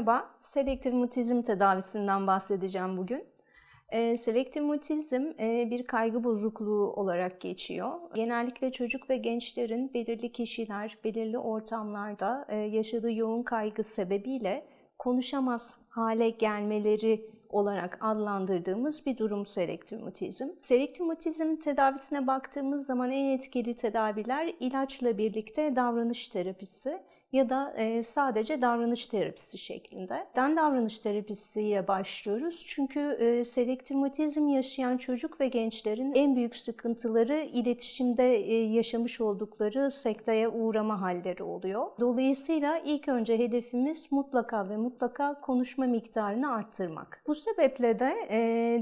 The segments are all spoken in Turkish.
Merhaba, selektif mutizm tedavisinden bahsedeceğim bugün. E, selektif mutizm e, bir kaygı bozukluğu olarak geçiyor. Genellikle çocuk ve gençlerin belirli kişiler, belirli ortamlarda e, yaşadığı yoğun kaygı sebebiyle konuşamaz hale gelmeleri olarak adlandırdığımız bir durum selektif mutizm. Selektif mutizm tedavisine baktığımız zaman en etkili tedaviler ilaçla birlikte davranış terapisi ya da e, sadece davranış terapisi şeklinde. Neden davranış terapisiyle başlıyoruz? Çünkü e, selektif mutizm yaşayan çocuk ve gençlerin en büyük sıkıntıları iletişimde e, yaşamış oldukları sekteye uğrama halleri oluyor. Dolayısıyla ilk önce hedefimiz mutlaka ve mutlaka konuşma miktarını arttırmak. Bu sebeple de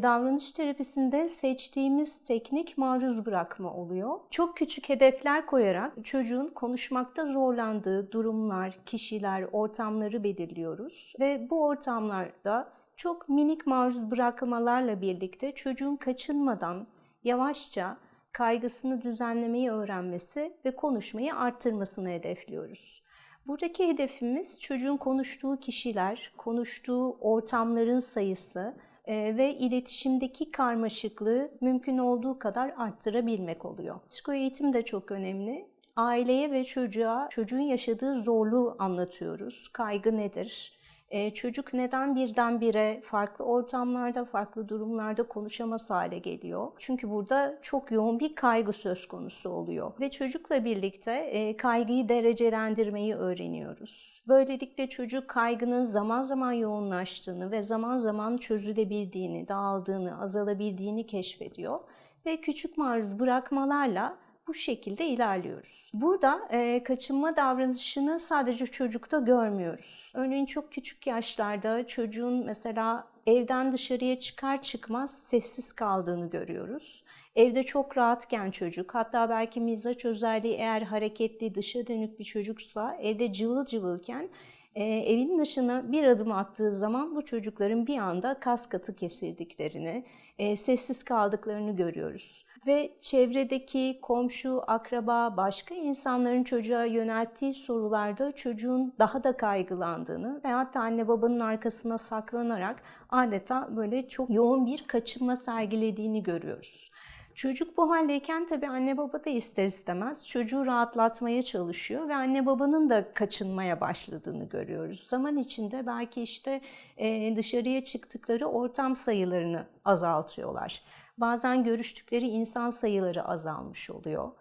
davranış terapisinde seçtiğimiz teknik maruz bırakma oluyor. Çok küçük hedefler koyarak çocuğun konuşmakta zorlandığı durum durumlar, kişiler, ortamları belirliyoruz ve bu ortamlarda çok minik maruz bırakmalarla birlikte çocuğun kaçınmadan yavaşça kaygısını düzenlemeyi öğrenmesi ve konuşmayı arttırmasını hedefliyoruz. Buradaki hedefimiz çocuğun konuştuğu kişiler, konuştuğu ortamların sayısı ve iletişimdeki karmaşıklığı mümkün olduğu kadar arttırabilmek oluyor. Psikoeğitim de çok önemli aileye ve çocuğa çocuğun yaşadığı zorluğu anlatıyoruz. Kaygı nedir? Ee, çocuk neden birdenbire farklı ortamlarda, farklı durumlarda konuşamaz hale geliyor? Çünkü burada çok yoğun bir kaygı söz konusu oluyor. Ve çocukla birlikte e, kaygıyı derecelendirmeyi öğreniyoruz. Böylelikle çocuk kaygının zaman zaman yoğunlaştığını ve zaman zaman çözülebildiğini, dağıldığını, azalabildiğini keşfediyor. Ve küçük maruz bırakmalarla bu şekilde ilerliyoruz. Burada e, kaçınma davranışını sadece çocukta görmüyoruz. Örneğin çok küçük yaşlarda çocuğun mesela evden dışarıya çıkar çıkmaz sessiz kaldığını görüyoruz. Evde çok rahatken çocuk, hatta belki mizaç özelliği eğer hareketli, dışa dönük bir çocuksa evde cıvıl cıvılken e, evin dışına bir adım attığı zaman bu çocukların bir anda kas katı kesildiklerini, e, sessiz kaldıklarını görüyoruz. Ve çevredeki komşu, akraba, başka insanların çocuğa yönelttiği sorularda çocuğun daha da kaygılandığını ve hatta anne babanın arkasına saklanarak adeta böyle çok yoğun bir kaçınma sergilediğini görüyoruz. Çocuk bu haldeyken tabii anne baba da ister istemez çocuğu rahatlatmaya çalışıyor ve anne babanın da kaçınmaya başladığını görüyoruz. Zaman içinde belki işte dışarıya çıktıkları ortam sayılarını azaltıyorlar. Bazen görüştükleri insan sayıları azalmış oluyor.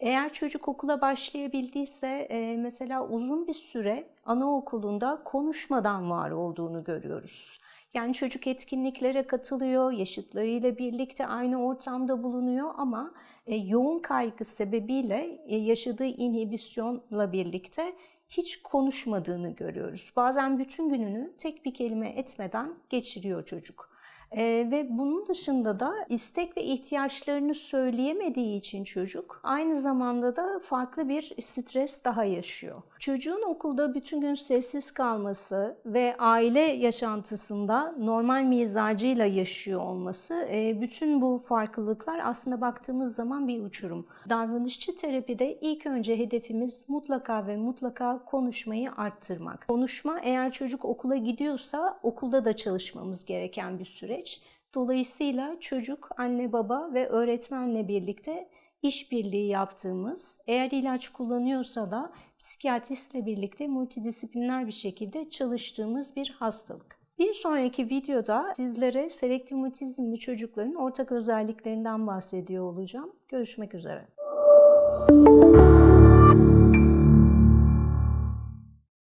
Eğer çocuk okula başlayabildiyse mesela uzun bir süre anaokulunda konuşmadan var olduğunu görüyoruz. Yani çocuk etkinliklere katılıyor, yaşıtlarıyla birlikte aynı ortamda bulunuyor ama e, yoğun kaygı sebebiyle e, yaşadığı inhibisyonla birlikte hiç konuşmadığını görüyoruz. Bazen bütün gününü tek bir kelime etmeden geçiriyor çocuk. Ee, ve bunun dışında da istek ve ihtiyaçlarını söyleyemediği için çocuk aynı zamanda da farklı bir stres daha yaşıyor. Çocuğun okulda bütün gün sessiz kalması ve aile yaşantısında normal mizacıyla yaşıyor olması e, bütün bu farklılıklar aslında baktığımız zaman bir uçurum. Davranışçı terapide ilk önce hedefimiz mutlaka ve mutlaka konuşmayı arttırmak. Konuşma eğer çocuk okula gidiyorsa okulda da çalışmamız gereken bir süreç. Dolayısıyla çocuk, anne baba ve öğretmenle birlikte işbirliği yaptığımız, eğer ilaç kullanıyorsa da psikiyatristle birlikte multidisipliner bir şekilde çalıştığımız bir hastalık. Bir sonraki videoda sizlere selektif mutizmli çocukların ortak özelliklerinden bahsediyor olacağım. Görüşmek üzere.